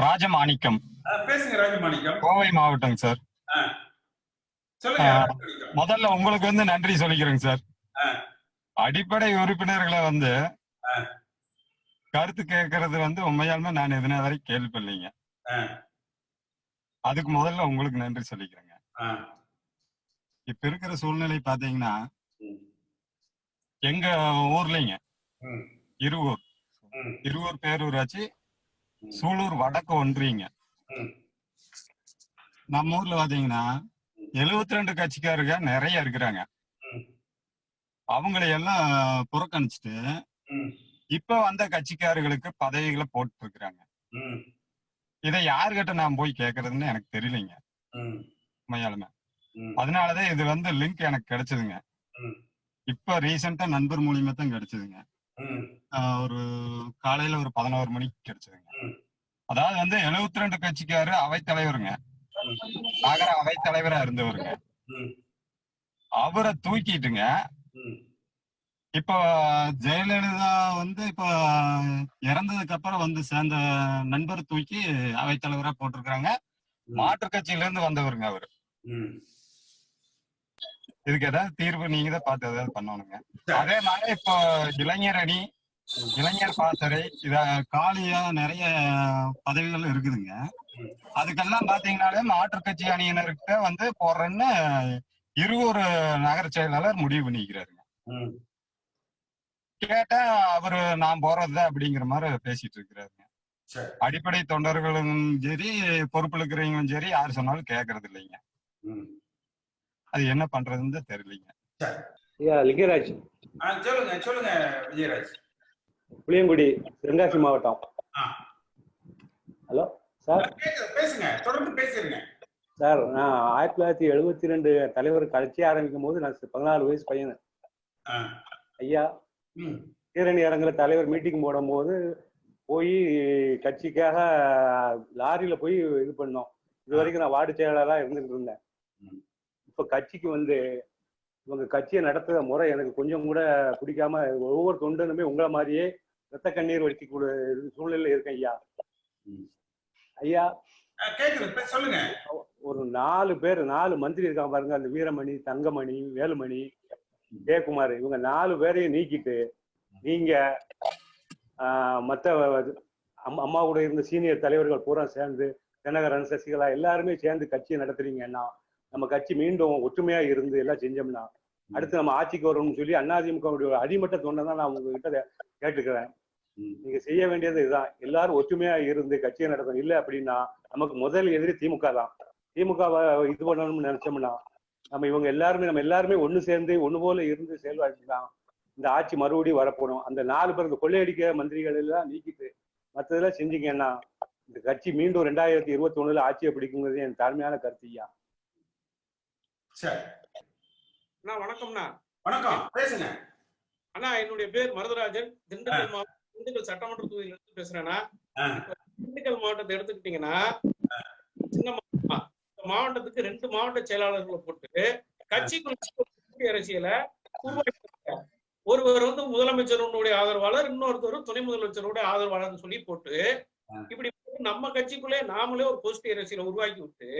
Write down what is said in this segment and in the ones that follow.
ராஜமாணிக்கம் பேசுங்க ராஜமாணிக்கம் கோவை மாவட்டம் சார். முதல்ல உங்களுக்கு வந்து நன்றி சொல்லிக்கிறேங்க சார். அடிப்படை உறுப்பினர்களை வந்து. கருத்து கேட்கறது வந்து உண்மையாலுமே நான் எதுனா வரை கேள்விப்படலைங்க. அதுக்கு முதல்ல உங்களுக்கு நன்றி சொல்லிக்கிறேங்க. இப்ப இருக்கிற சூழ்நிலை பாத்தீங்கன்னா. எங்க ஊர்லங்க. இருவூர். இருவூர் பேரூராட்சி. சூலூர் வடக்கு ஒன்றியங்க. நம்ம ஊர்ல பாத்தீங்கன்னா எழுபத்தி ரெண்டு கட்சிக்காரங்க நிறைய இருக்கிறாங்க. அவங்களை எல்லாம் புறக்கணிச்சுட்டு. இப்ப வந்த கட்சிக்காரர்களுக்கு பதவிகளை போட்டு இருக்கிறாங்க. இதை யாருகிட்ட நான் போய் கேக்குறதுன்னு எனக்கு தெரியலைங்க. உண்மையாலுமே. அதனாலதான் இது வந்து லிங்க் எனக்கு கிடைச்சதுங்க. இப்ப ரீசெண்டா நண்பர் மூலியமா தான் கிடைச்சதுங்க ஒரு காலையில ஒரு பதினோரு மணிக்கு கிடைச்சதுங்க. அதாவது வந்து எழுபத்தி ரெண்டு கட்சிக்காரு அவைத்தலைவருங்க நகர அவைத்தலைவரா இருந்தவருங்க. அவரை தூக்கிட்டுங்க. ம். இப்ப ஜெயலலிதா வந்து இப்ப இறந்ததுக்கு அப்புறம் வந்து சேர்ந்த நண்பர் தூக்கி அவைத்தலைவரா போட்டிருக்காங்க மாற்றுக் கட்சியில இருந்து வந்தவருங்க அவரு. ம். இதுக்கு ஏதாவது தீர்வு நீங்க தான் பார்த்து ஏதாவது பண்ணணுங்க. அதே மாதிரி இப்போ இளைஞர் அணி இளைஞர் பாசறை இத காலியா நிறைய பதவிகள் இருக்குதுங்க. அதுக்கெல்லாம் பாத்தீங்கன்னாலே மாற்றுக் கட்சி அணியினர்கிட்ட வந்து போடுறேன்னு இருவரு நகர செயலாளர் முடிவு பண்ணிக்கிறாருங்க. ம். கேட்டா அவரு நான் போறதுதான் அப்படிங்கிற மாதிரி பேசிட்டு இருக்கிறாருங்க. சரி. அடிப்படை தொண்டர்களும் சரி பொறுப்புல இருக்கிறவங்களும் சரி யார் சொன்னாலும் கேட்கறது இல்லைங்க. ம். அது என்ன பண்றதுன்னு தான் தெரியலைங்க ஐயா லிங்கராஜ். ஆ, சொல்லுங்க சொல்லுங்க விஜயராஜ். புளியங்குடி தென்காசி மாவட்டம். ஹலோ சார் பேசுங்க தொடர்ந்து பேசிருங்க சார் நான் ஆயிரத்தி தொள்ளாயிரத்தி எழுபத்தி ரெண்டு தலைவர் கட்சி ஆரம்பிக்கும் போது நான் பதினாலு வயசு பையன். ஐயா. கீரணி அரங்குல தலைவர் மீட்டிங் போடும்போது போய் கட்சிக்காக லாரியில போய் இது பண்ணோம் இது வரைக்கும் நான் வார்டு செயலாளராக இருந்துட்டு இருந்தேன். இப்ப கட்சிக்கு வந்து இவங்க கட்சியை நடத்துற முறை எனக்கு கொஞ்சம் கூட பிடிக்காம ஒவ்வொரு தொண்டனுமே உங்களை மாதிரியே ரத்த கண்ணீர் வடிக்கக்கூடிய சூழ்நிலையில இருக்கேன் ஐயா. ஐயா சொல்லுங்க ஒரு நாலு பேர் நாலு மந்திரி இருக்காங்க பாருங்க அந்த வீரமணி தங்கமணி வேலுமணி ஜெயக்குமார் இவங்க நாலு பேரையும் நீக்கிட்டு நீங்க ஆஹ், மத்த அம்மா கூட இருந்த சீனியர் தலைவர்கள் பூரா சேர்ந்து தினகரன் சசிகலா எல்லாருமே சேர்ந்து கட்சியை நடத்துறீங்கன்னா நம்ம கட்சி மீண்டும் ஒற்றுமையா இருந்து எல்லாம் செஞ்சோம்னா அடுத்து நம்ம ஆட்சிக்கு வரும்னு சொல்லி அதிமுக அடிமட்ட தொண்டை தான் நான் உங்ககிட்ட கேட்டுக்கிறேன். நீங்க செய்ய வேண்டியது இதுதான் எல்லாரும் ஒற்றுமையா இருந்து கட்சியை நடத்தணும். இல்ல அப்படின்னா நமக்கு முதல் எதிரி திமுக தான். திமுகவை இது பண்ணணும்னு நினைச்சோம்னா நம்ம இவங்க எல்லாருமே நம்ம எல்லாருமே ஒண்ணு சேர்ந்து ஒண்ணு போல இருந்து செயல்படுத்தினா இந்த ஆட்சி மறுபடியும் வரப்போடும் அந்த நாலு பேர் இந்த கொள்ளையடிக்க மந்திரிகள் எல்லாம் நீக்கிட்டு மற்றதெல்லாம் செஞ்சீங்கன்னா இந்த கட்சி மீண்டும் ரெண்டாயிரத்தி இருபத்தி ஒண்ணுல ஆட்சியை பிடிக்குங்கிறது என் தாழ்மையான கருத்து ஐயா. சரி. அண்ணா வணக்கம்ண்ணா. வணக்கம். பேசுங்க. அண்ணா என்னுடைய பேர் மருதராஜன். திண்டுக்கல் மாவட்டம் திண்டுக்கல் சட்டமன்ற தொகுதியில இருந்து பேசுறேன்னா. திண்டுக்கல் மாவட்டத்தை எடுத்துக்கிட்டீங்கன்னா சின்ன மாவட்டத்துக்கு ரெண்டு மாவட்ட செயலாளர்களை போட்டு கட்சிக்குள்ள அரசியலை. ஒருவர் வந்து முதலமைச்சருடைய ஆதரவாளர் இன்னொருத்தர் துணை முதலமைச்சருடைய ஆதரவாளர்னு சொல்லி போட்டு. இப்படி நம்ம கட்சிக்குள்ளே நாமளே ஒரு கோஷ்டி அரசியலை உருவாக்கி விட்டு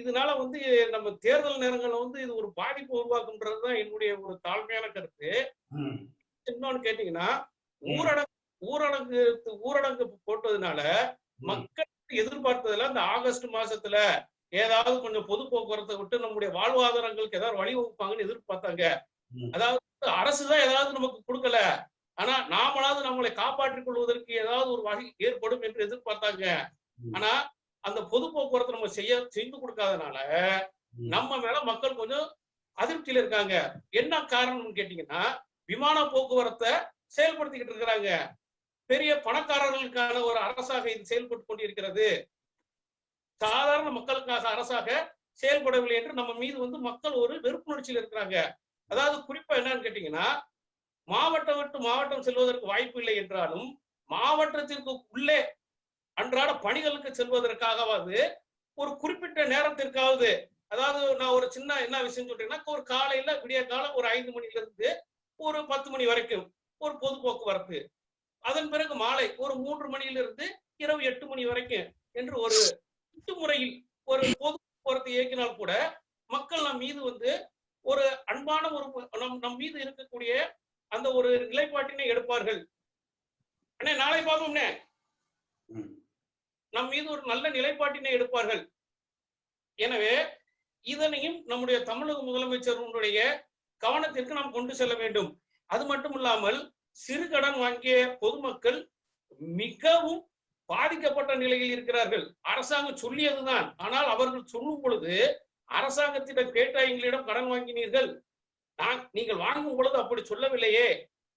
இதனால வந்து நம்ம தேர்தல் நேரங்கள்ல வந்து இது ஒரு பாதிப்பு உருவாக்குன்றதுதான் என்னுடைய ஒரு தாழ்மையான கருத்து. இன்னொன்னு கேட்டீங்கன்னா. ஊரடங்கு ஊரடங்கு ஊரடங்கு போட்டதுனால. மக்கள் எதிர்பார்த்ததுல இந்த ஆகஸ்ட் மாசத்துல ஏதாவது கொஞ்சம் பொது போக்குவரத்தை விட்டு நம்முடைய வாழ்வாதாரங்களுக்கு ஏதாவது வழி வகுப்பாங்கன்னு எதிர்பார்த்தாங்க. அதாவது அரசு தான் ஏதாவது நமக்கு கொடுக்கல ஆனா நாமளாவது நம்மளை காப்பாற்றிக் கொள்வதற்கு ஏதாவது ஒரு வகை ஏற்படும் என்று எதிர்பார்த்தாங்க. ஆனா அந்த பொது போக்குவரத்து நம்ம செய்ய செய்து கொடுக்காதனால. நம்ம மேல மக்கள் கொஞ்சம் அதிருப்தியில இருக்காங்க என்ன காரணம்னு கேட்டீங்கன்னா விமான போக்குவரத்தை செயல்படுத்திக்கிட்டு இருக்கிறாங்க. பெரிய பணக்காரர்களுக்கான ஒரு அரசாக இது செயல்பட்டு கொண்டிருக்கிறது. சாதாரண மக்களுக்காக அரசாக செயல்படவில்லை என்று நம்ம மீது வந்து மக்கள் ஒரு வெறுப்புணர்ச்சியில் இருக்கிறாங்க. அதாவது குறிப்பா என்னன்னு கேட்டீங்கன்னா மாவட்டம் விட்டு மாவட்டம் செல்வதற்கு வாய்ப்பு இல்லை என்றாலும் மாவட்டத்திற்கு உள்ளே அன்றாட பணிகளுக்கு செல்வதற்காகவாவது ஒரு குறிப்பிட்ட நேரத்திற்காவது அதாவது நான் ஒரு சின்ன என்ன விஷயம் சொல்றேன்னா ஒரு காலையில விடிய காலம் ஒரு ஐந்து மணில இருந்து ஒரு பத்து மணி வரைக்கும் ஒரு பொது போக்குவரத்து அதன் பிறகு மாலை ஒரு மூன்று மணியிலிருந்து இரவு எட்டு மணி வரைக்கும் என்று ஒரு முறையில் ஒரு பொது போக்குவரத்து இயக்கினால் கூட மக்கள் நம் மீது வந்து ஒரு அன்பான ஒரு நம் நம் மீது இருக்கக்கூடிய அந்த ஒரு நிலைப்பாட்டினை எடுப்பார்கள். அண்ணே நாளை பார்ப்போம்னே. நம் மீது ஒரு நல்ல நிலைப்பாட்டினை எடுப்பார்கள். எனவே இதனையும் நம்முடைய தமிழக முதலமைச்சருடைய கவனத்திற்கு நாம் கொண்டு செல்ல வேண்டும். அது மட்டும் இல்லாமல் சிறு கடன் வாங்கிய பொதுமக்கள் மிகவும் பாதிக்கப்பட்ட நிலையில் இருக்கிறார்கள். அரசாங்கம் சொல்லியதுதான். ஆனால் அவர்கள் சொல்லும் பொழுது அரசாங்கத்திடம் கேட்டா எங்களிடம் கடன் வாங்கினீர்கள். நான் நீங்கள் வாங்கும் பொழுது அப்படி சொல்லவில்லையே.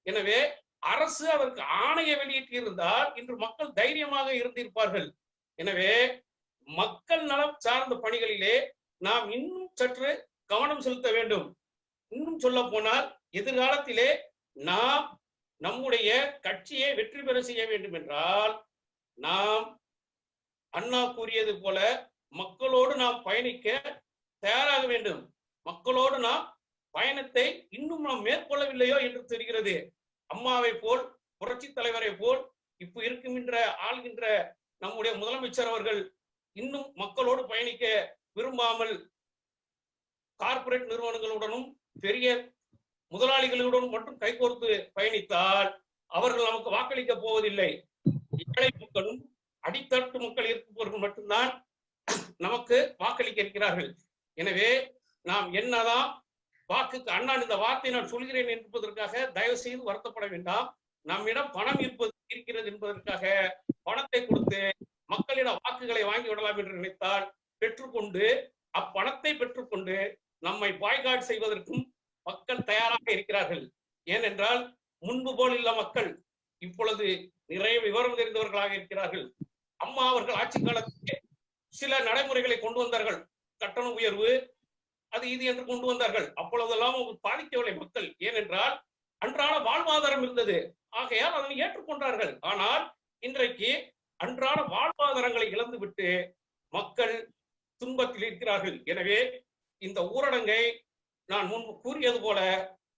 எனவே அரசு அதற்கு ஆணையை வெளியிட்டிருந்தால் இன்று மக்கள் தைரியமாக இருந்திருப்பார்கள். எனவே மக்கள் நலம் சார்ந்த பணிகளிலே நாம் இன்னும் சற்று கவனம் செலுத்த வேண்டும். இன்னும் சொல்ல போனால் எதிர்காலத்திலே நாம் நம்முடைய கட்சியை வெற்றி பெற செய்ய வேண்டும் என்றால் நாம் அண்ணா கூறியது போல மக்களோடு நாம் பயணிக்க தயாராக வேண்டும். மக்களோடு நாம் பயணத்தை இன்னும் நாம் மேற்கொள்ளவில்லையோ என்று தெரிகிறது. அம்மாவை போல் புரட்சி தலைவரை போல் இப்ப இருக்கின்ற ஆள்கின்ற நம்முடைய முதலமைச்சர் அவர்கள் இன்னும் மக்களோடு பயணிக்க விரும்பாமல் கார்ப்பரேட் நிறுவனங்களுடனும் பெரிய முதலாளிகளுடன் மட்டும் கைகோர்த்து பயணித்தால் அவர்கள் நமக்கு வாக்களிக்க போவதில்லை. ஏழை மக்களும் அடித்தட்டு மக்கள் இருப்பவர்கள் மட்டும்தான் நமக்கு வாக்களிக்க இருக்கிறார்கள் எனவே நாம் என்னதான் வாக்குக்கு அண்ணா இந்த வார்த்தை நான் சொல்கிறேன் என்பதற்காக தயவு செய்து வருத்தப்பட வேண்டாம். நம்மிடம் பணம் இருப்பது இருக்கிறது என்பதற்காக பணத்தை கொடுத்து மக்களிடம் வாக்குகளை வாங்கி விடலாம் என்று நினைத்தால் பெற்றுக்கொண்டு அப்பணத்தை பெற்றுக்கொண்டு நம்மை பாய்காட் செய்வதற்கும் மக்கள் தயாராக இருக்கிறார்கள். ஏனென்றால் முன்பு போல் இல்ல மக்கள். இப்பொழுது நிறைய விவரம் தெரிந்தவர்களாக இருக்கிறார்கள். அம்மா அவர்கள் ஆட்சி காலத்திலே சில நடைமுறைகளை கொண்டு வந்தார்கள். கட்டண உயர்வு அது இது என்று கொண்டு வந்தார்கள். அப்பொழுதெல்லாம் பாதிக்கவில்லை மக்கள். ஏனென்றால் அன்றாட வாழ்வாதாரம் இருந்தது. ஆகையால் அதனை ஏற்றுக்கொண்டார்கள். ஆனால் இன்றைக்கு அன்றாட வாழ்வாதாரங்களை இழந்துவிட்டு மக்கள் துன்பத்தில் இருக்கிறார்கள். எனவே இந்த ஊரடங்கை நான் முன்பு கூறியது போல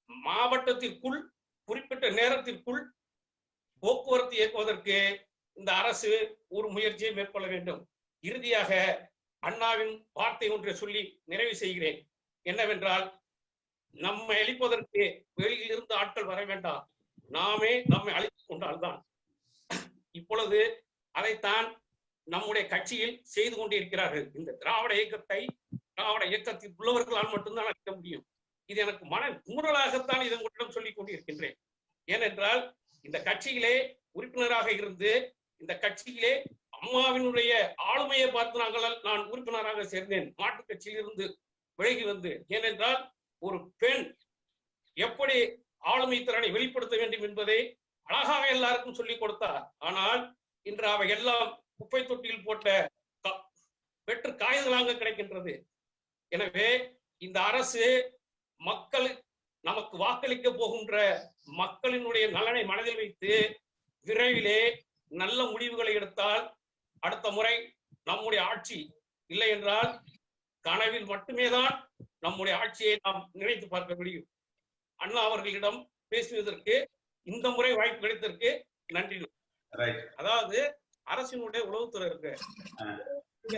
மாவட்டத்திற்குள் குறிப்பிட்ட நேரத்திற்குள் போக்குவரத்து இயக்குவதற்கு இந்த அரசு ஒரு முயற்சியை மேற்கொள்ள வேண்டும். இறுதியாக அண்ணாவின் வார்த்தை ஒன்றை சொல்லி நிறைவு செய்கிறேன். என்னவென்றால் நம்மை அழிப்பதற்கு வெளியில் இருந்து ஆட்கள் வர வேண்டாம். நாமே நம்மை அழித்துக் கொண்டால்தான். இப்பொழுது அதைத்தான் நம்முடைய கட்சியில் செய்து கொண்டிருக்கிறார்கள். இந்த திராவிட இயக்கத்தை திராவிட இயக்கத்தில் உள்ளவர்களால் மட்டும்தான் அழிக்க முடியும். இது எனக்கு மன குமுறலாகத்தான் இதை உங்களிடம் சொல்லிக் கொண்டிருக்கின்றேன். ஏனென்றால் இந்த கட்சியிலே உறுப்பினராக இருந்து இந்த கட்சியிலே அம்மாவினுடைய ஆளுமையை பார்த்து நாங்கள் நான் உறுப்பினராக சேர்ந்தேன். மாட்டுக் கட்சியிலிருந்து விலகி வந்து ஏனென்றால் ஒரு பெண் எப்படி ஆளுமை திறனை வெளிப்படுத்த வேண்டும் என்பதை அழகாக எல்லாருக்கும் சொல்லிக் கொடுத்தார். ஆனால் இன்று அவை எல்லாம் குப்பை தொட்டியில் போட்ட வெற்று காயங்களாக கிடைக்கின்றது. எனவே இந்த அரசு மக்கள் நமக்கு வாக்களிக்க போகின்ற மக்களினுடைய நலனை மனதில் வைத்து விரைவிலே நல்ல முடிவுகளை எடுத்தால் அடுத்த முறை நம்முடைய ஆட்சி இல்லை என்றால் கனவில் மட்டுமே தான் நம்முடைய ஆட்சியை நாம் நினைத்து பார்க்க முடியும். அண்ணா அவர்களிடம் பேசுவதற்கு இந்த முறை வாய்ப்பு கிடைத்ததற்கு நன்றி. அதாவது அரசினுடைய உளவுத்துறை இருக்கு.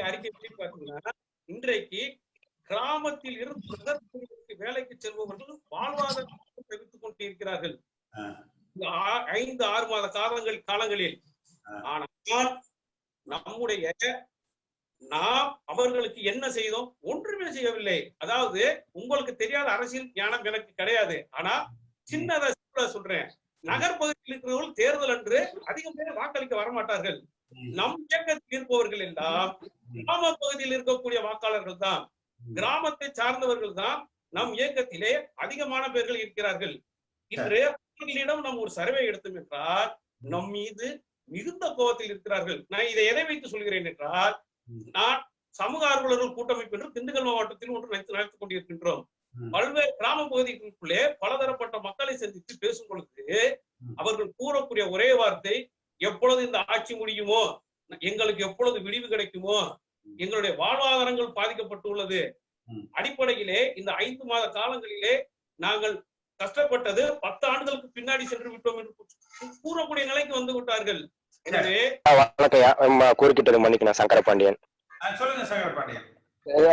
அறிக்கை பார்த்தீங்கன்னா இன்றைக்கு கிராமத்தில் இருந்து நகர்ப்புறங்களுக்கு வேலைக்கு செல்பவர்கள் வாழ்வாதாரத்தை தவித்துக் கொண்டிருக்கிறார்கள் ஐந்து ஆறு மாத காலங்கள் காலங்களில். ஆனால் நம்முடைய நாம் அவர்களுக்கு என்ன செய்தோம்? ஒன்றுமே செய்யவில்லை. அதாவது உங்களுக்கு தெரியாத அரசியல் ஞானம் எனக்கு கிடையாது. ஆனா சின்னதா சொல்றேன். நகர்ப்பகுதியில் இருக்கிறவர்கள் தேர்தல் அன்று அதிகம் பேர் வாக்களிக்க வரமாட்டார்கள். நம் இயக்கத்தில் இருப்பவர்கள் எல்லாம் கிராம பகுதியில் இருக்கக்கூடிய வாக்காளர்கள் தான். கிராமத்தை சார்ந்தவர்கள் தான் நம் இயக்கத்திலே அதிகமான பேர்கள் இருக்கிறார்கள். இன்று அவர்களிடம் நாம் ஒரு சர்வே எடுத்தோம் என்றால் நம் மீது மிகுந்த கோபத்தில் இருக்கிறார்கள். நான் இதை எதை வைத்து சொல்கிறேன் என்றால். நான் சமூக ஆர்வலர்கள் கூட்டமைப்பு என்று திண்டுக்கல் மாவட்டத்தில் ஒன்று நடத்தி நடத்திக் கொண்டிருக்கின்றோம். பல்வேறு கிராம பகுதிகளுக்குள்ளே பலதரப்பட்ட மக்களை சந்தித்து பேசும் பொழுது. அவர்கள் கூறக்கூடிய ஒரே வார்த்தை எப்பொழுது இந்த ஆட்சி முடியுமோ? எங்களுக்கு எப்பொழுது விடிவு கிடைக்குமோ? எங்களுடைய வாழ்வாதாரங்கள் பாதிக்கப்பட்டுள்ளது. அடிப்படையிலே இந்த ஐந்து மாத காலங்களிலே நாங்கள் கஷ்டப்பட்டது பத்து ஆண்டுகளுக்கு பின்னாடி சென்று விட்டோம் என்று கூறக்கூடிய நிலைக்கு வந்து விட்டார்கள். எனவே குறுக்கிட்டது மன்னிக்கணும் சங்கர பாண்டியன் சொல்லுங்க சங்கர் பாண்டியன்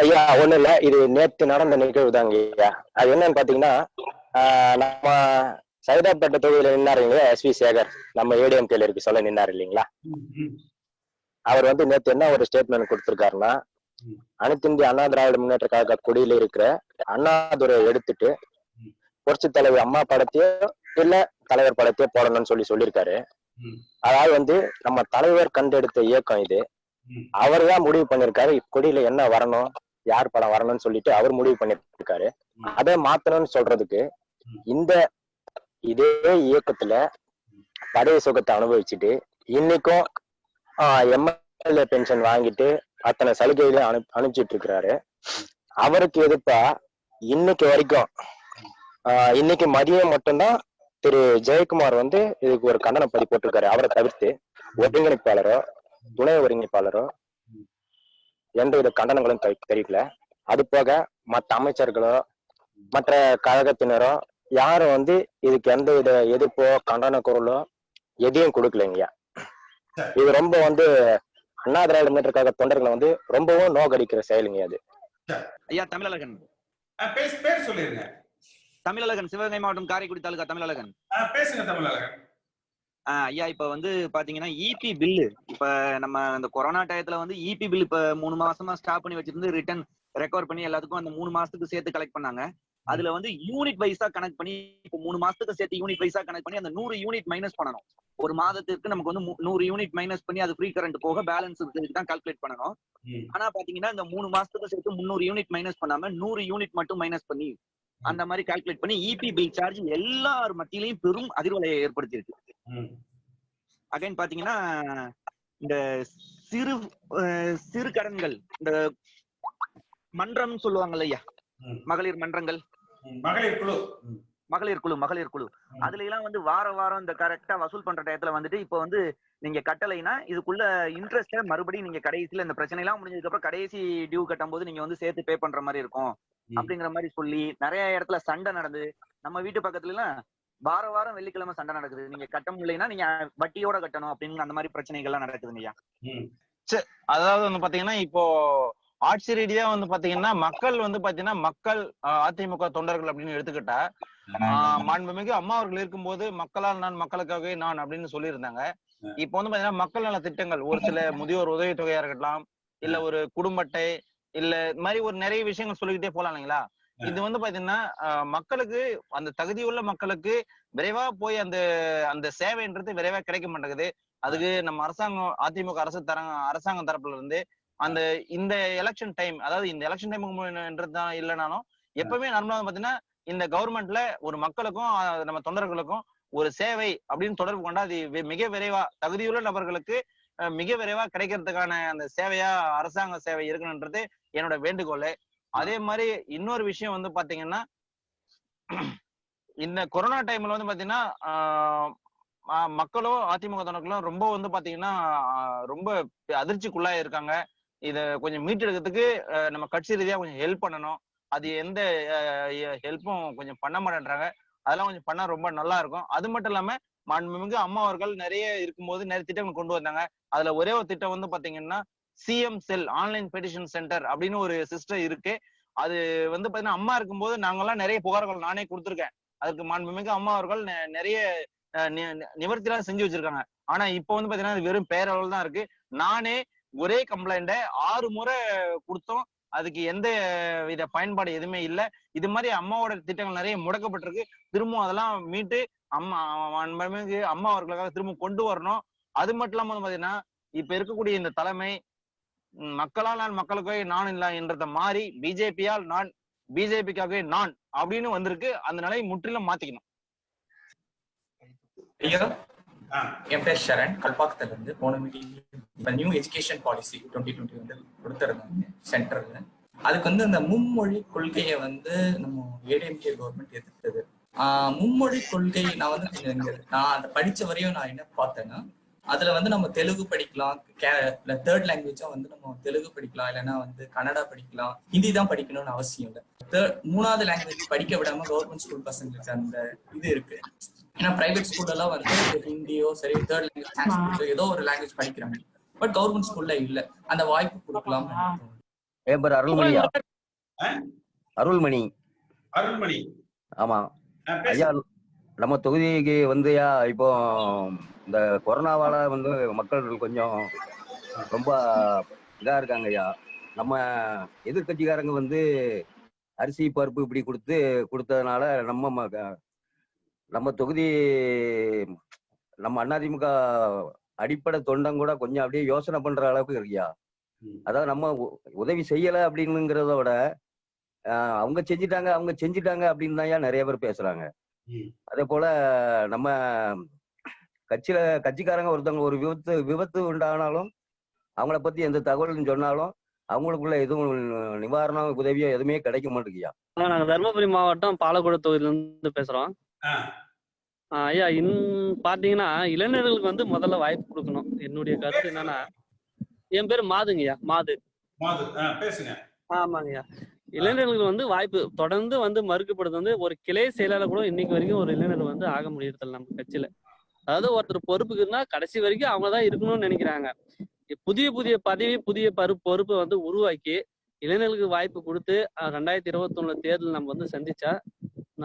ஐயா ஒண்ணு இல்ல. இது நேத்து நடந்த நிகழ்வு தாங்க ஐயா. அது என்னன்னு பாத்தீங்கன்னா ஆஹ், நம்ம சைதாப்பேட்டை தொகுதியில நின்னாரு இல்லையா எஸ் வி சேகர். நம்ம ஏடிஎம் கேல இருக்கு சொல்ல நின்னாரு இல்லைங்களா? அவர் வந்து நேத்து என்ன ஒரு ஸ்டேட்மெண்ட் கொடுத்திருக்காருன்னா அனைத்து இந்திய அண்ணா திராவிட முன்னேற்ற கழக கொடியில இருக்கிற அண்ணாதுரையை எடுத்துட்டு புரட்சி தலைவர் அம்மா படத்தையோ இல்ல தலைவர் படத்தையோ போடணும்னு சொல்லி சொல்லியிருக்காரு. அதாவது வந்து நம்ம தலைவர் கண்டெடுத்த இயக்கம் இது. அவர் தான் முடிவு பண்ணிருக்காரு கொடியில என்ன வரணும் யார் படம் வரணும்னு சொல்லிட்டு அவர் முடிவு பண்ணிருக்காரு அதை மாத்தணும்னு சொல்றதுக்கு இந்த இதே இயக்கத்துல படைய சுகத்தை அனுபவிச்சுட்டு இன்னைக்கும் எம்எல்ஏ பென்ஷன் வாங்கிட்டு அத்தனை சலுகைகளையும் அனு அனுப்பிச்சிட்டு இருக்கிறாரு அவருக்கு எதிர்ப்பா இன்னைக்கு வரைக்கும் இன்னைக்கு மதியம் மட்டும்தான் திரு ஜெயக்குமார் வந்து இதுக்கு ஒரு கண்டன பதி போட்டிருக்காரு. அவரை தவிர்த்து ஒருங்கிணைப்பாளரோ துணை ஒருங்கிணைப்பாளரோ எந்த வித கண்டனங்களும் தெரி- தெரிவிக்கல அது போக மற்ற அமைச்சர்களோ மற்ற கழகத்தினரோ யாரும் வந்து இதுக்கு எந்த வித எதிர்ப்போ கண்டன குரலோ எதையும் கொடுக்கலைங்கய்யா. இது ரொம்ப வந்து அண்ணா திராவிட முன்னேற்ற கழக தொண்டர்களை வந்து ரொம்பவும் நோகடிக்கிற செயலுங்க அது. ஐயா தமிழழகன். பேர் சொல்லிருங்க. தமிழழகன் சிவகங்கை மாவட்டம் காரைக்குடி தாலுகா தமிழழகன். ஆ, பேசுங்க தமிழழகன். ஆஹ் ஐயா இப்ப வந்து பாத்தீங்கன்னா இபி பில்லு இப்ப நம்ம இந்த கொரோனா டயத்துல வந்து இபி பில் இப்ப மூணு மாசமா ஸ்டாப் பண்ணி வச்சிருந்து ரிட்டர்ன் ரெக்கவர் பண்ணி எல்லாத்துக்கும் அந்த மூணு மாசத்துக்கு சேர்த்து கலெக்ட் பண்ணாங்க. அதுல வந்து யூனிட் வைஸா கனெக்ட் பண்ணி இப்போ மூணு மாசத்துக்கு சேர்த்து யூனிட் வைஸா கனெக்ட் பண்ணி அந்த நூறு யூனிட் மைனஸ் பண்ணணும். ஒரு மாதத்திற்கு நமக்கு வந்து நூறு யூனிட் மைனஸ் பண்ணி அது ஃப்ரீ கரண்ட் போக பேலன்ஸ் தான் கால்குலேட் பண்ணணும். ஆனா பாத்தீங்கன்னா இந்த மூணு மாசத்துக்கு சேர்த்து முந்நூறு யூனிட் மைனஸ் பண்ணாம நூறு யூனிட் மட்டும் மைனஸ் பண்ணி அந்த மாதிரி கால்குலேட் பண்ணி இபி பில் சார்ஜ் எல்லார் மத்தியிலையும் பெரும் அதிர்வலையை ஏற்படுத்தியிருக்கு. ம், அகைன் பாத்தீங்கன்னா இந்த சிறு சிறு கடன்கள் இந்த மன்றம் சொல்லுவாங்கல்ல ஐயா. மகளிர் மன்றங்கள். மகளிர் குழு. மகளிர் குழு மகளிர் குழு. அதுல எல்லாம் வந்து வார வாரம் இந்த கரெக்டா வசூல் பண்ற டயத்துல வந்துட்டு இப்போ வந்து நீங்க கட்டலைன்னா இதுக்குள்ள இன்ட்ரெஸ்ட மறுபடியும் நீங்க கடைசியில இந்த பிரச்சனை எல்லாம் முடிஞ்சதுக்கு அப்புறம் கடைசி டியூ கட்டும் போது நீங்க வந்து சேர்த்து பே பண்ற மாதிரி இருக்கும். அப்படிங்கிற மாதிரி சொல்லி நிறைய இடத்துல சண்டை நடந்து நம்ம வீட்டு பக்கத்துல எல்லாம் வார வாரம் வெள்ளிக்கிழமை சண்டை நடக்குது. நீங்க கட்ட முடியலைன்னா நீங்க வட்டியோட கட்டணும் அப்படின்னு அந்த மாதிரி பிரச்சனைகள்லாம் நடக்குதுங்க ஐயா ம், அதாவது வந்து பாத்தீங்கன்னா இப்போ ஆட்சி ரீதியா வந்து பாத்தீங்கன்னா மக்கள் வந்து பாத்தீங்கன்னா மக்கள் அதிமுக தொண்டர்கள் அப்படின்னு எடுத்துக்கிட்டா ஆஹ், மாண்புமிகு அம்மா அவர்கள் இருக்கும்போது மக்களால் நான் மக்களுக்காகவே நான் அப்படின்னு சொல்லியிருந்தாங்க. இப்போ வந்து பாத்தீங்கன்னா மக்கள் நல திட்டங்கள் ஒரு சில முதியோர் உதவித்தொகையா இருக்கட்டும் இல்ல ஒரு குடும்ப அட்டை இல்ல இது மாதிரி ஒரு நிறைய விஷயங்கள் சொல்லிக்கிட்டே போலாம் இல்லைங்களா? இது வந்து பாத்தீங்கன்னா மக்களுக்கு அந்த தகுதியுள்ள மக்களுக்கு விரைவா போய் அந்த அந்த சேவைன்றது விரைவா கிடைக்க மாட்டேங்குது. அதுக்கு நம்ம அரசாங்கம் அதிமுக அரசு தர அரசாங்கம் தரப்புல இருந்து அந்த இந்த எலெக்ஷன் டைம் அதாவது இந்த எலெக்ஷன் டைம்ன்றது தான் இல்லைனாலும் எப்பவுமே நார்மலா பாத்தீங்கன்னா இந்த கவர்மெண்ட்ல ஒரு மக்களுக்கும் நம்ம தொண்டர்களுக்கும் ஒரு சேவை அப்படின்னு தொடர்பு கொண்டா அது மிக விரைவா தகுதியுள்ள நபர்களுக்கு மிக விரைவா கிடைக்கிறதுக்கான அந்த சேவையா அரசாங்க சேவை இருக்கணுன்றது என்னோட வேண்டுகோள். அதே மாதிரி இன்னொரு விஷயம் வந்து பாத்தீங்கன்னா இந்த கொரோனா டைம்ல வந்து பாத்தீங்கன்னா மக்களும் அதிமுக தொண்டர்களும் ரொம்ப வந்து பாத்தீங்கன்னா ரொம்ப அதிர்ச்சிக்குள்ளா இருக்காங்க இதை கொஞ்சம் மீட்டெடுக்கிறதுக்கு நம்ம கட்சி ரீதியாக கொஞ்சம் ஹெல்ப் பண்ணணும். அது எந்த ஹெல்ப்பும் கொஞ்சம் பண்ண மாட்டேன்றாங்க. அதெல்லாம் கொஞ்சம் பண்ணா ரொம்ப நல்லா இருக்கும். அது மட்டும் இல்லாம மாண்புமிகு அம்மா அவர்கள் நிறைய இருக்கும்போது நிறைய திட்டங்கள் கொண்டு வந்தாங்க. அதுல ஒரே ஒரு திட்டம் வந்து பாத்தீங்கன்னா CM cell online petition centre அப்படின்னு ஒரு சிஸ்டம் இருக்கு. அது வந்து பாத்தீங்கன்னா அம்மா இருக்கும்போது நாங்கெல்லாம் நிறைய புகார்கள் நானே கொடுத்துருக்கேன். அதுக்கு மாண்புமிகு அம்மா அவர்கள் நிறைய நிவர்த்தி எல்லாம் செஞ்சு வச்சிருக்காங்க. ஆனா இப்போ வந்து பாத்தீங்கன்னா அது வெறும் பேரளவில் தான் இருக்கு. நானே ஒரே கம்ப்ளைண்ட ஆறு முறை கொடுத்தோம். அதுக்கு எந்த வித பயன்பாடு எதுவுமே இல்ல. இது மாதிரி அம்மாவோட திட்டங்கள் நிறைய முடக்கப்பட்டிருக்கு. திரும்பவும் அதெல்லாம் மீட்டு அம்மா மாண்புமிகு அம்மா அவர்களுக்காக திரும்ப கொண்டு வரணும். அது மட்டும் இல்லாம பாத்தீங்கன்னா இப்ப இருக்கக்கூடிய இந்த தலைமை மக்களால் நான் மக்களுக்காக நான் இல்ல என்றத மாறி பிஜேபியால் நான் பிஜேபிக்காகவே நான் அப்படின்னு வந்திருக்கு. அந்த நிலையை முற்றிலும் மாத்திக்கணும். ஐயா? என் பேர் ஷரண். கல்பாக்கத்துல இருந்து போன meeting new education policy twenty twenty வந்து கொடுத்துருந்தாங்க சென்டர்ல அதுக்கு வந்து அந்த மும்மொழி கொள்கையை வந்து நம்ம ஏடிஎம்கே கவர்மெண்ட் எதிர்த்தது. ஆஹ் மும்மொழி கொள்கை நான் வந்து நான் அதை படிச்ச வரையும் நான் என்ன பார்த்தேன்னா அதுல வந்து நம்ம தெலுங்கு படிக்கலாம் தேர்ட் லாங்குவேஜா வந்து நம்ம தெலுங்கு படிக்கலாம் இல்லைன்னா வந்து கன்னடா படிக்கலாம் ஹிந்தி தான் படிக்கணும்னு அவசியம் இல்லை. Third- மூணாவது லாங்குவேஜ் படிக்க விடாம கவர்மெண்ட் ஸ்கூல் பசங்களுக்கு அந்த இது இருக்கு. ஏன்னா பிரைவேட் ஸ்கூல்ல எல்லாம் வந்து ஹிந்தியோ சரி தேர்ட் லாங்குவேஜ் சான்ஸ்கிரிட்டோ ஏதோ ஒரு லாங்குவேஜ் படிக்கிறாங்க பட் கவர்மெண்ட் ஸ்கூல்ல இல்ல. அந்த வாய்ப்பு கொடுக்கலாம். என் பேர் அருள்மணியா? அருள்மணி. அருள்மணி. ஆமா. ஐயா நம்ம தொகுதிக்கு வந்துயா இப்போ இந்த கொரோனாவால வந்து மக்கள் கொஞ்சம் ரொம்ப இதா இருக்காங்க ஐயா நம்ம எதிர்க்கட்சிக்காரங்க வந்து அரிசி பருப்பு இப்படி கொடுத்து கொடுத்ததுனால நம்ம நம்ம தொகுதி நம்ம அதிமுக அடிப்படை தொண்டம் கூட கொஞ்சம் அப்படியே யோசனை பண்ற அளவுக்கு இருக்கியா. அதாவது நம்ம உதவி செய்யல அப்படின்னுங்கிறத விட அவங்க செஞ்சிட்டாங்க அவங்க செஞ்சிட்டாங்க அப்படின்னு தான் நிறைய பேர் பேசுறாங்க. அதே போல நம்ம கட்சியில கட்சிக்காரங்க ஒருத்தவங்க ஒரு விபத்து விபத்து உண்டானாலும் அவங்கள பத்தி எந்த தகவலும் சொன்னாலும் அவங்களுக்குள்ள எதுவும் நிவாரணம் உதவியோ எதுவுமே கிடைக்க மாட்டேங்குயா நாங்க தருமபுரி மாவட்டம் பாலக்கோடு தொகுதியில இருந்து பேசுறோம் ஐயா இன் பாத்தீங்கன்னா இளைஞர்களுக்கு வந்து முதல்ல வாய்ப்பு கொடுக்கணும். என்னுடைய கருத்து என்னன்னா என் பேர் மாதுங்கய்யா மாது. மாது. ஆ, பேசுங்க. ஆமாங்கய்யா. இளைஞர்களுக்கு வந்து வாய்ப்பு தொடர்ந்து வந்து மறுக்கப்படுது வந்து ஒரு கிளை செயலாளர் கூட இன்னைக்கு வரைக்கும் ஒரு இளைஞர் வந்து ஆக முடியறதில்ல நம்ம கட்சியில. அதாவது ஒருத்தர் பொறுப்புக்கு இருந்தா கடைசி வரைக்கும் அவங்க தான் இருக்கணும்னு நினைக்கிறாங்க. புதிய புதிய பதவி புதிய பரு பொறுப்பை வந்து உருவாக்கி இளைஞர்களுக்கு வாய்ப்பு கொடுத்து ரெண்டாயிரத்தி இருபத்தொன்னு தேர்தல் நம்ம வந்து சந்திச்சா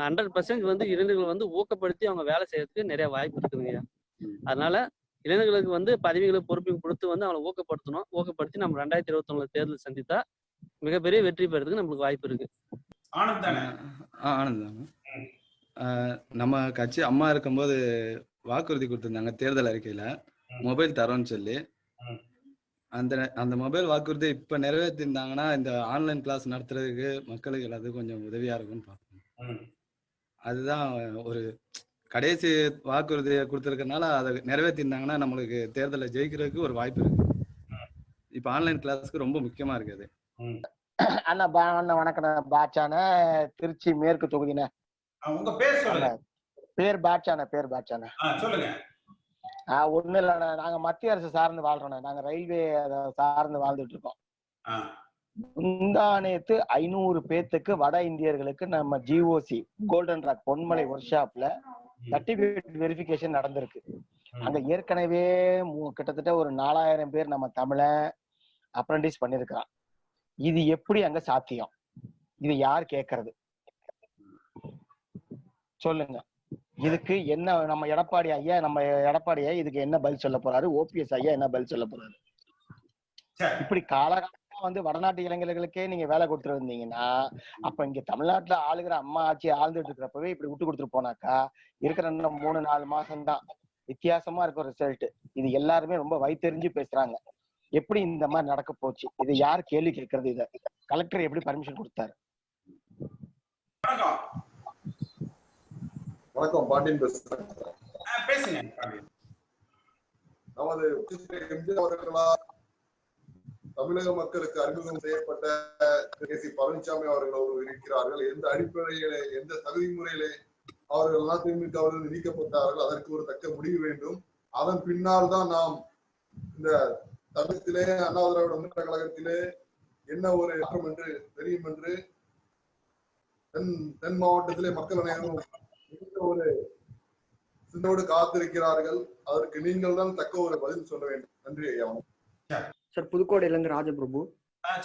ஹண்ட்ரட் பர்சன்ட் வந்து இளைஞர்கள் வந்து ஊக்கப்படுத்தி அவங்க வேலை செய்யறதுக்கு நிறைய வாய்ப்பு இருக்குதுங்க அதனால இளைஞர்களுக்கு வந்து பதவிகளை பொறுப்பையும் கொடுத்து வந்து அவங்களை ஊக்கப்படுத்தணும். ஊக்கப்படுத்தி நம்ம ரெண்டாயிரத்தி இருபத்தொன்னு தேர்தல் சந்தித்தா மிகப்பெரிய வெற்றி பெறதுக்கு நம்மளுக்கு வாய்ப்பு இருக்கு. ஆனந்த் நம்ம கட்சி அம்மா இருக்கும்போது வாக்குறுதி கொடுத்திருந்தாங்க தேர்தல் அறிக்கையில. மொபைல் தரோன்னு சொல்லி. அந்த அந்த மொபைல் வாக்குறுதி இப்ப நிறைவேற்றிருந்தாங்கன்னா இந்த ஆன்லைன் கிளாஸ் நடத்துறதுக்கு மக்களுக்கு எல்லாத்துக்கும் கொஞ்சம் உதவியா இருக்கும்னு பார்க்கணும். அதுதான் ஒரு கடைசி வாக்குறுதியை கொடுத்துருக்கனால அதை நிறைவேற்றிருந்தாங்கன்னா நம்மளுக்கு தேர்தலில் ஜெயிக்கிறதுக்கு ஒரு வாய்ப்பு இருக்கு. இப்போ ஆன்லைன் கிளாஸ்க்கு ரொம்ப முக்கியமா இருக்குது. அண்ணா பா அண்ணா வணக்கம் பாட்சான திருச்சி மேற்கு தொகுதிண்ணே. ஆ, உங்க பேர் சொல்லுங்க. பேர் பாட்சான பேர் பாட்சான சொல்லுங்க. ஒண்ணு இல்லைண்ணா நாங்க மத்திய அரசு சார்ந்து வாழ்றோண்ணே. நாங்க ரயில்வே சார்ந்து வாழ்ந்துட்டு இருக்கோம். ஆ. முந்தா நேத்து ஐநூறு பேத்துக்கு வட இந்தியர்களுக்கு நம்ம ஜிஓசி கோல்டன் ராக் பொன்மலை ஒர்க் ஷாப்ல சர்டிபிகேட் வெரிஃபிகேஷன் நடந்திருக்கு. அங்க ஏற்கனவே கிட்டத்தட்ட ஒரு நாலாயிரம் பேர் நம்ம தமிழன் அப்ரண்டிஸ் பண்ணிருக்கிறான். இது எப்படி அங்க சாத்தியம்? இது யார் கேக்குறது? சொல்லுங்க. இதுக்கு என்ன நம்ம எடப்பாடி ஐயா நம்ம எடப்பாடி ஐயா இதுக்கு என்ன பதில் சொல்ல போறாரு? ஓபிஎஸ் ஐயா என்ன பதில் சொல்ல போறாரு? இப்படி காலகாலமா வந்து வடநாட்டு இளைஞர்களுக்கே நீங்க வேலை கொடுத்துருந்தீங்கன்னா அப்ப இங்க தமிழ்நாட்டுல ஆளுகிற அம்மா ஆட்சி ஆழ்ந்துட்டு இருக்கிறப்பவே இப்படி விட்டு கொடுத்துட்டு போனாக்கா இருக்கிற இன்னும் மூணு நாலு மாசம் தான் வித்தியாசமா இருக்கும் ரிசல்ட் இது எல்லாருமே ரொம்ப வைத்தெரிஞ்சு பேசுறாங்க. எப்படி இந்த மாதிரி நடக்க போச்சு? இது யார் கேள்வி கேட்கறது இத? கலெக்டர் எப்படி பர்மிஷன் கொடுத்தாரு? வணக்கம் பாண்டியன் பேசுறேன். பேசுங்க. நமது எம்ஜிஆர் அவர்களால் தமிழக மக்களுக்கு அறிமுகம் செய்யப்பட்ட கே சி. பழனிசாமி அவர்கள் ஒரு இருக்கிறார்கள். எந்த அடிப்படையிலே எந்த தகுதி முறையிலே அவர்கள் எல்லாம் திமுக அவர்கள் நீக்கப்பட்டார்கள் அதற்கு ஒரு தக்க முடிவு வேண்டும். அதன் பின்னால் தான் நாம் இந்த தமிழகத்திலே அண்ணா திராவிட முன்னேற்ற கழகத்திலே என்ன ஒரு மாற்றம் என்று தெரியும் என்று தென் தென் மாவட்டத்திலே மக்கள் அனைவரும் ஒரு சிந்தோடு காத்திருக்கிறார்கள். அதற்கு நீங்கள் தான் தக்க ஒரு பதில் சொல்ல வேண்டும். நன்றி ஐயா. சார் புதுக்கோட்டையில இருந்து ராஜபிரபு.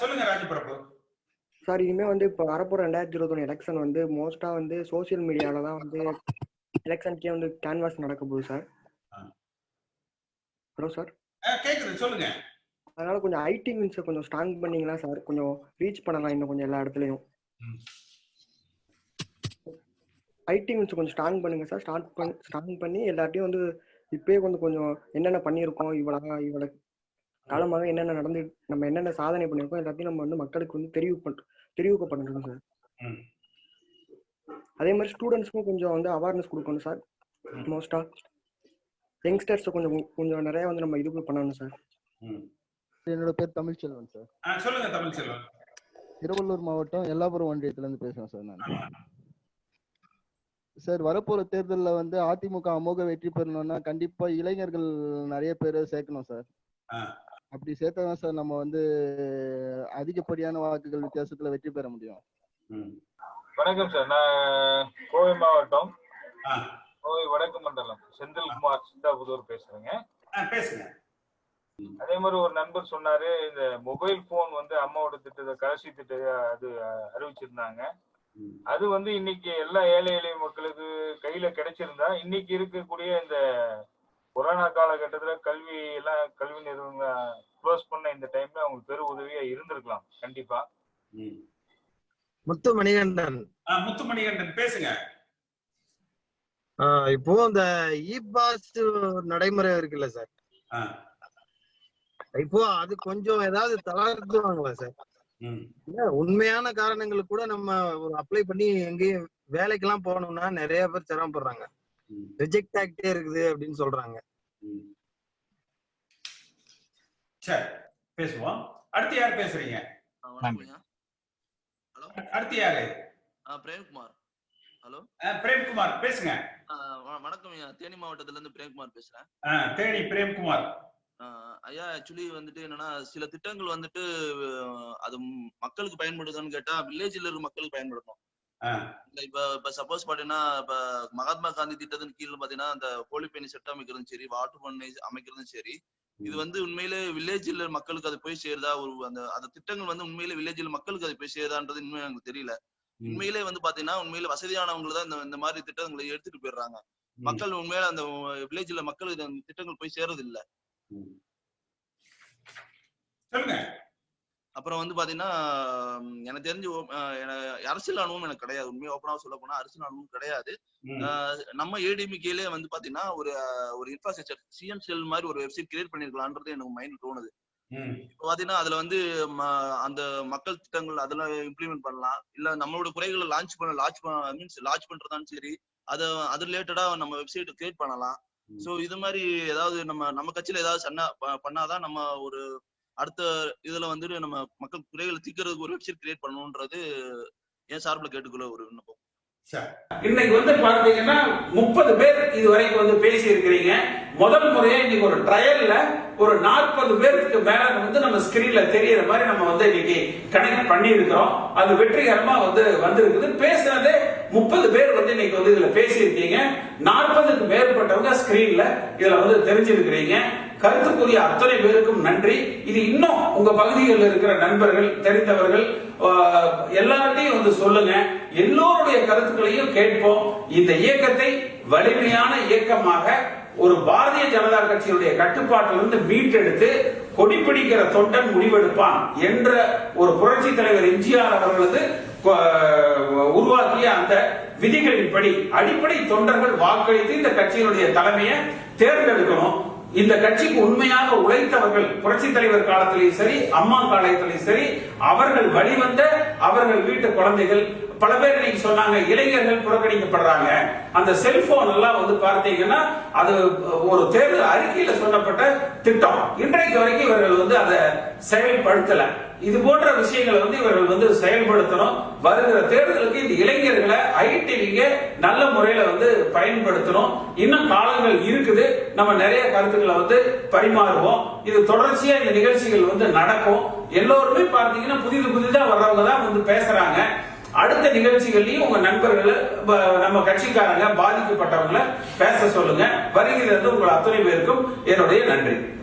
சொல்லுங்க ராஜபிரபு. சார் இனிமே வந்து இப்போ வரப்போற ரெண்டாயிரத்தி இருபத்தொன்னு எலெக்ஷன் வந்து மோஸ்டா வந்து சோசியல் மீடியால தான் வந்து எலெக்ஷனுக்கே வந்து கேன்வாஸ் நடக்க போகுது சார். Hello sir. கேக்குது சொல்லுங்க. அதனால கொஞ்சம் ஐடி மீன்ஸை கொஞ்சம் ஸ்ட்ராங் பண்ணீங்களா சார்? கொஞ்சம் ரீச் பண்ணலாம் இன்னும் கொஞ்சம் எல்லா இடத்துலையும். ஐடி மீன்ஸ் கொஞ்சம் ஸ்ட்ராங் பண்ணுங்க சார் ஸ்டார்ட் பண்ணி ஸ்ட்ராங் பண்ணி எல்லார்ட்டையும் வந்து இப்பயே வந்து கொஞ்சம் என்னென்ன பண்ணியிருக்கோம் இவ்வளோ இவ்வளோ காலமாக என்னென்ன நடந்து நம்ம என்னென்ன சாதனை பண்ணியிருக்கோம் எல்லாத்தையும் நம்ம வந்து மக்களுக்கு வந்து தெரிவு பண் தெரிவிக்கப்படணும் சார். அதே மாதிரி ஸ்டூடெண்ட்ஸ்க்கும் கொஞ்சம் வந்து அவேர்னஸ் கொடுக்கணும் சார் மோஸ்டா யங்ஸ்டர்ஸ் கொஞ்சம் கொஞ்சம் நிறைய வந்து நம்ம இது பண்ணணும் சார். என்னோட பேர் தமிழ்ச்செல்வன் சார் ஆ, சொல்லுங்க தமிழ் செல்வன். திருவள்ளூர் மாவட்டம் எல்லாபுரம் ஒன்றியத்துல இருந்து பேசுறேன் சார் நான். சார் வரப்போற தேர்தல்ல வந்து அதிமுக அமோக வெற்றி பெறணும்னா கண்டிப்பா இளைஞர்கள் நிறைய பேரை சேர்க்கணும் சார். அப்படி சேர்த்தாதான் சார் நம்ம வந்து அதிகப்படியான வாக்குகள் வித்தியாசத்துல வெற்றி பெற முடியும். வணக்கம் சார். நான் கோவை மாவட்டம். கோவை வடக்கு மண்டலம். செந்தில்குமார் சித்தாபுதூர் பேசுறேங்க. பேசுங்க. அதே மாதிரி ஒரு நண்பர் சொன்னாரு இந்த மொபைல் போன் வந்து அம்மாவோட திட்டத்தை கடைசி திட்ட அது அறிவிச்சிருந்தாங்க. அது வந்து இன்னைக்கு எல்லா ஏழை எளிய மக்களுக்கு கையில கிடைச்சிருந்தா இன்னைக்கு இருக்கக்கூடிய இந்த கொரோனா காலகட்டத்துல கல்வி எல்லாம் கல்வி நிறுவனங்கள் க்ளோஸ் பண்ண இந்த டைம்ல அவங்களுக்கு பெரு உதவியா இருந்திருக்கலாம். கண்டிப்பா. முத்து மணிகண்டன் ஆ, முத்து மணிகண்டன் பேசுங்க. ஆஹ் இப்போ இந்த இ பாஸ் நடைமுறை இருக்குல்ல சார். இப்போ அது கொஞ்சம் ஏதாவது தளர்த்துவாங்களா சார்? உண்மையான காரணங்களுக்கு கூட நம்ம ஒரு அப்ளை பண்ணி எங்கேயும் வேலைக்கெல்லாம் போகணும்னா நிறைய பேர் சிரமப்படுறாங்க. ரிஜெக்ட் ஆகிட்டே இருக்குது அப்படின்னு சொல்றாங்க. சரி பேசுவோம். அடுத்து யார் பேசுறீங்க? அடுத்து யாரு? பிரேம்குமார். ஹலோ? பிரேம்குமார் பேசுங்க. வணக்கம் ஐயா தேனி மாவட்டத்துல இருந்து பிரேம்குமார் பேசுறேன். தேனி பிரேம்குமார். ஐயா ஆக்சுவலி வந்துட்டு என்னன்னா சில திட்டங்கள் வந்துட்டு அது மக்களுக்கு பயன்படுதான்னு கேட்டா வில்லேஜ்ல இருக்க மக்களுக்கு பயன்படுத்தும் இப்ப இப்ப சப்போஸ் பாத்தீங்கன்னா இப்ப மகாத்மா காந்தி திட்டத்தின் கீழ் பாத்தீங்கன்னா அந்த கோழிப்பேணி சட்டம் அமைக்கிறதும் சரி வாட்டு பண்ணை அமைக்கிறதும் சரி இது வந்து உண்மையிலே வில்லேஜ்ல மக்களுக்கு அது போய் சேருதா? ஒரு அந்த அந்த திட்டங்கள் வந்து உண்மையிலே வில்லேஜ்ல மக்களுக்கு அது போய் சேருதான்றது இன்னும் எனக்கு தெரியல. உண்மையிலே வந்து பாத்தீங்கன்னா உண்மையிலே வசதியானவங்க தான் இந்த இந்த மாதிரி திட்டங்களை எடுத்துட்டு போயிடுறாங்க. மக்கள் உண்மையில அந்த வில்லேஜ்ல மக்களுக்கு அந்த திட்டங்கள் போய் சேர்றது இல்ல சொல்லுங்க. அப்புறம் வந்து பாத்தீங்கன்னா எனக்கு தெரிஞ்சு அரசியல் அனுபவம் எனக்கு கிடையாது. உண்மையா ஓப்பனாக சொல்ல போனா அரசியல் அனுபவம் கிடையாது. நம்ம ஏடிஎம்கேலே வந்து பாத்தீங்கன்னா ஒரு ஒரு இன்ஃப்ராஸ்ட்ரக்சர் சிஎம் செல் மாதிரி ஒரு வெப்சைட் கிரியேட் பண்ணிருக்கலான்றது எனக்கு மைண்ட் தோணுது. இப்போ பாத்தீங்கன்னா அதுல வந்து அந்த மக்கள் திட்டங்கள் அதெல்லாம் இம்ப்ளிமெண்ட் பண்ணலாம். இல்ல நம்மளோட குறைகளை லான்ச் பண்ண லான்ச் மீன்ஸ் லான்ச் பண்றதாலும் சரி அத அது ரிலேட்டடா நம்ம வெப்சைட் கிரியேட் பண்ணலாம். சோ இது மாதிரி ஏதாவது நம்ம நம்ம கட்சியில ஏதாவது சன்னா பண்ணாதான் நம்ம ஒரு அடுத்த இதுல வந்துட்டு நம்ம மக்கள் குறைகளை தீர்க்கறதுக்கு ஒரு வெப்சைட் கிரியேட் பண்ணணும்ன்றது என் சார்பில் கேட்டுக்கொள்ள ஒரு விண்ணப்பம். இன்னைக்கு வந்து பாத்தீங்கன்னா முப்பது பேர் இது வரைக்கும் வந்து பேசி இருக்கிறீங்க முதல் முறையா இன்னைக்கு ஒரு ட்ரையல்ல ஒரு நாற்பது பேருக்கு மேல வந்து நம்ம ஸ்கிரீன்ல தெரியற மாதிரி நம்ம வந்து இன்னைக்கு கனெக்ட் பண்ணி இருக்கிறோம் அது வெற்றிகரமா வந்து வந்திருக்குது. பேசுனதே முப்பது பேர் வந்து இன்னைக்கு வந்து இதுல பேசியிருக்கீங்க. நாற்பதுக்கு மேற்பட்டவங்க ஸ்கிரீன்ல இதுல வந்து தெரிஞ்சிருக்கிறீங்க. கருத்துக்குரிய அத்தனை பேருக்கும் நன்றி. இது இன்னும் உங்க பகுதிகளில் இருக்கிற நண்பர்கள் தெரிந்தவர்கள் எல்லார்ட்டையும் வந்து சொல்லுங்க. எல்லோருடைய கருத்துக்களையும் கேட்போம். இந்த இயக்கத்தை வலிமையான இயக்கமாக ஒரு பாரதிய ஜனதா கட்சியினுடைய கட்டுப்பாட்டிலிருந்து மீட்டெடுத்து கொடிப்பிடிக்கிற தொண்டன் முடிவெடுப்பான் என்ற ஒரு புரட்சி தலைவர் எம்ஜிஆர் அவர்களது உருவாக்கிய அந்த விதிகளின்படி அடிப்படை தொண்டர்கள் வாக்களித்து இந்த கட்சியினுடைய தலைமையை தேர்ந்தெடுக்கணும். இந்த கட்சிக்கு உண்மையாக உழைத்தவர்கள் புரட்சி தலைவர் காலத்திலையும் சரி அம்மா காலத்திலையும் சரி அவர்கள் வழிவந்த அவர்கள் வீட்டு குழந்தைகள் பல பேர் இன்னைக்கு சொன்னாங்க இளைஞர்கள் புறக்கணிக்கப்படுறாங்க. அந்த செல்போன் எல்லாம் வந்து பார்த்தீங்கன்னா அது ஒரு தேர்தல் அறிக்கையில சொல்லப்பட்ட திட்டம். இன்றைக்கு வரைக்கும் இவர்கள் வந்து அதை செயல்படுத்தல. இது போன்ற விஷயங்களை வந்து இவர்கள் வந்து செயல்படுத்தணும். வருகிற தேர்தலுக்கு இந்த இளைஞர்களை ஐடிவிங்க நல்ல முறையில வந்து பயன்படுத்தணும். இன்னும் காலங்கள் இருக்குது. நம்ம நிறைய கருத்துக்களை வந்து பரிமாறுவோம். இது தொடர்ச்சியா இந்த நிகழ்ச்சிகள் வந்து நடக்கும். எல்லோருமே பார்த்தீங்கன்னா புதிது புதிதா வர்றவங்க தான் வந்து பேசுறாங்க. அடுத்த நிகழ்ச்சிகள்லயும் உங்க நண்பர்களை நம்ம கட்சிக்காரங்க பாதிக்கப்பட்டவங்களை பேச சொல்லுங்க. வருகிறது உங்கள் அத்தனை பேருக்கும் என்னுடைய நன்றி.